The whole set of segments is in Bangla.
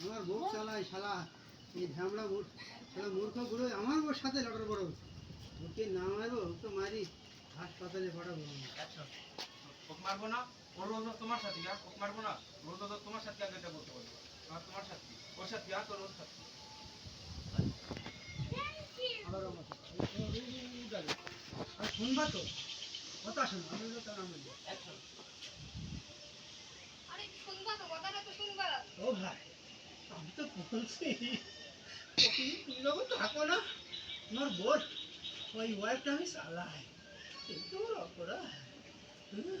আমার বউ চালায় শালা এই ঝামড়া মূর শালা মূর্খ বুড়ো আমার ওর সাথে লটর বড় ওকে না মারবো ওকে মারি হাসপাতালে পাঠাবো মারবো না? ওর রোজ তোমার সাথে আর ওকে মারবো না। রোজ রোজ তোমার সাথে আগে এটা বলতে বলব আর তোমার সাথে ওর সাথে আর তোর ওর সাথে। শুনবা তো কথা। আরে শুনবা তো কথাটা তো শুনবা। ও ভাই আমি তো বলছি তুমি যখন থাকো না। আমার বোন ওই ওয়াইফটা আমি চালাই। কিন্তু অপরাধ। হুম,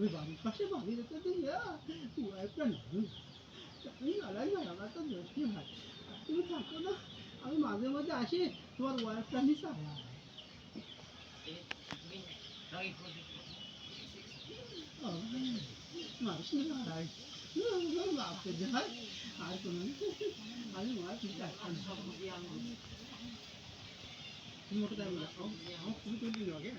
ওই বাড়ির পাশে বাড়ি রেখে দিয়া ওয়াইফটা নেই আমি আলাই না আমার তো দোষ ভাই তুমি থাকো না আমি মাঝে মাঝে আসি তোমার ওয়াইফটা মারিস বাপকে যায় আর কোনো আমি ঠিক আছে তুমি তুমি আগে